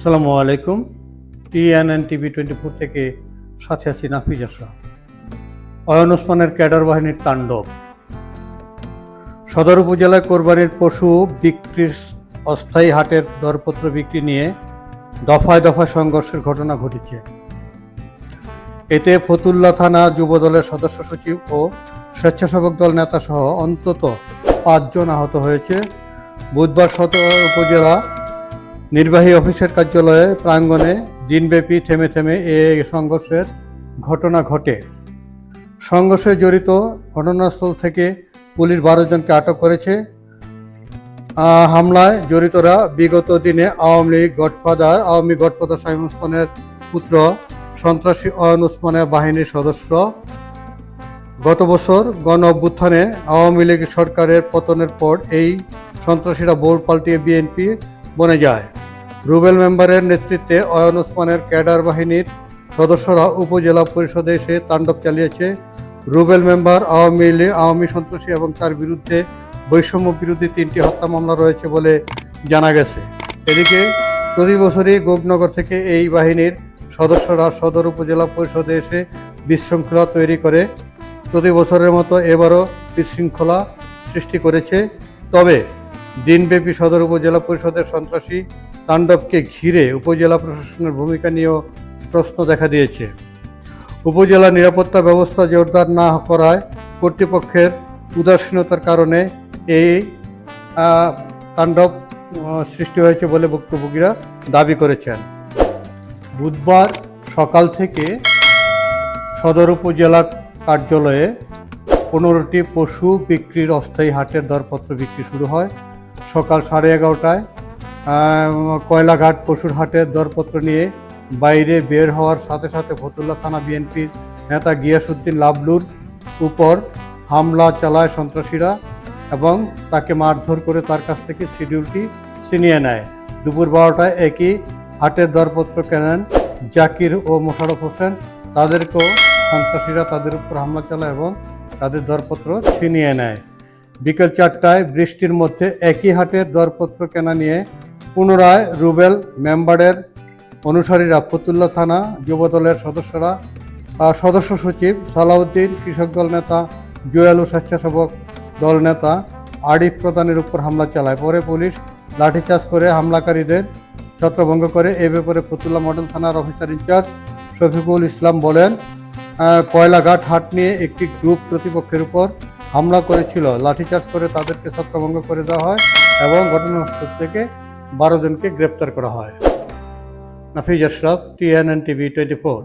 আসসালামু আলাইকুম। TNN TV twenty four থেকে সাথে আছি নাফিজ আশরাফ অয়ন ওসমানের ক্যাডার বাহিনীর তাণ্ডব। সদর উপজেলায় কোরবানির পশু বিক্রির অস্থায়ী হাটের দরপত্র বিক্রি নিয়ে দফায় দফায় সংঘর্ষের ঘটনা ঘটেছে। এতে ফতুল্লা থানা যুবদলের সদস্য সচিব ও স্বেচ্ছাসেবক দল নেতা সহ অন্তত পাঁচজন আহত হয়েছে। বুধবার সদর উপজেলা নির্বাহী অফিসের কার্যালয়ে প্রাঙ্গণে দিনব্যাপী থেমে থেমে এ সংঘর্ষের ঘটনা ঘটে। সংঘর্ষে জড়িত ঘটনাস্থল থেকে পুলিশ বারো জনকে আটক করেছে। হামলায় জড়িতরা বিগত দিনে আওয়ামী লীগ গডফাদার, আওয়ামী গডফাদার সাইম ওসমানের পুত্র, সন্ত্রাসী অয়ন ওসমানের বাহিনীর সদস্য। গত বছর গণ অভ্যুত্থানে আওয়ামী লীগ সরকারের পতনের পর এই সন্ত্রাসীরা বোর্ড পাল্টিয়ে বিএনপি বনে যায়। রুবেল মেম্বারের নেতৃত্বে অয়ন ওসমানের ক্যাডার বাহিনীর সদস্যরা উপজেলা পরিষদে এসে তাণ্ডব চালিয়েছে। রুবেল মেম্বার আওয়ামী লীগ, আওয়ামী সন্ত্রাসী এবং তার বিরুদ্ধে বৈষম্য বিরোধী তিনটি হত্যা মামলা রয়েছে বলে জানা গেছে। এদিকে প্রতি বছরই গোপনগর থেকে এই বাহিনীর সদস্যরা সদর উপজেলা পরিষদে এসে বিশৃঙ্খলা তৈরি করে। প্রতি বছরের মতো এবারও বিশৃঙ্খলা সৃষ্টি করেছে। তবে দিনব্যাপী সদর উপজেলা পরিষদের সন্ত্রাসী তাণ্ডবকে ঘিরে উপজেলা প্রশাসনের ভূমিকা নিয়েও প্রশ্ন দেখা দিয়েছে। উপজেলা নিরাপত্তা ব্যবস্থা জোরদার না করায় কর্তৃপক্ষের উদাসীনতার কারণে এই তাণ্ডব সৃষ্টি হয়েছে বলে ভুক্তভোগীরা দাবি করেছেন। বুধবার সকাল থেকে সদর উপজেলা কার্যালয়ে পনেরোটি পশু বিক্রির অস্থায়ী হাটের দরপত্র বিক্রি শুরু হয়। সকাল সাড়ে এগারোটায় কয়লাঘাট পশুর হাটের দরপত্র নিয়ে বাইরে বের হওয়ার সাথে সাথে ফতুল্লা থানা বিএনপির নেতা গিয়াসুদ্দিন লাবলুর উপর হামলা চালায় সন্ত্রাসীরা এবং তাকে মারধর করে তার কাছ থেকে শিডিউলটি ছিনিয়ে নেয়। দুপুর বারোটায় একই হাটের দরপত্র কেনেন জাকির ও মোশারফ হোসেন। তাদেরকেও সন্ত্রাসীরা তাদের উপর হামলা চালায় এবং তাদের দরপত্র ছিনিয়ে নেয়। বিকেল চারটায় বৃষ্টির মধ্যে একই হাটের দরপত্র কেনা নিয়ে পুনরায় রুবেল মেম্বারের অনুসারীরা ফতুল্লা থানা যুবদলের সদস্যরা সদস্য সচিব সালাউদ্দিন, কৃষক দল নেতা জুয়েল ও স্বেচ্ছাসেবক দল নেতা আরিফ প্রধানের উপর হামলা চালায়। পরে পুলিশ লাঠিচার্জ করে হামলাকারীদের ছত্রভঙ্গ করে। এ ব্যাপারে ফতুল্লা মডেল থানার officer in charge Shafiqul Islam বলেন কয়লাঘাট হাট নিয়ে একটি গ্রুপ প্রতিপক্ষের উপর হামলা করেছিল। লাঠিচার্জ করে তাদেরকে ছত্রভঙ্গ করে দেওয়া হয় এবং ঘটনাস্থল থেকে বারো জনকে গ্রেপ্তার করা হয়। Nafiz Ashraf TNN TV twenty four.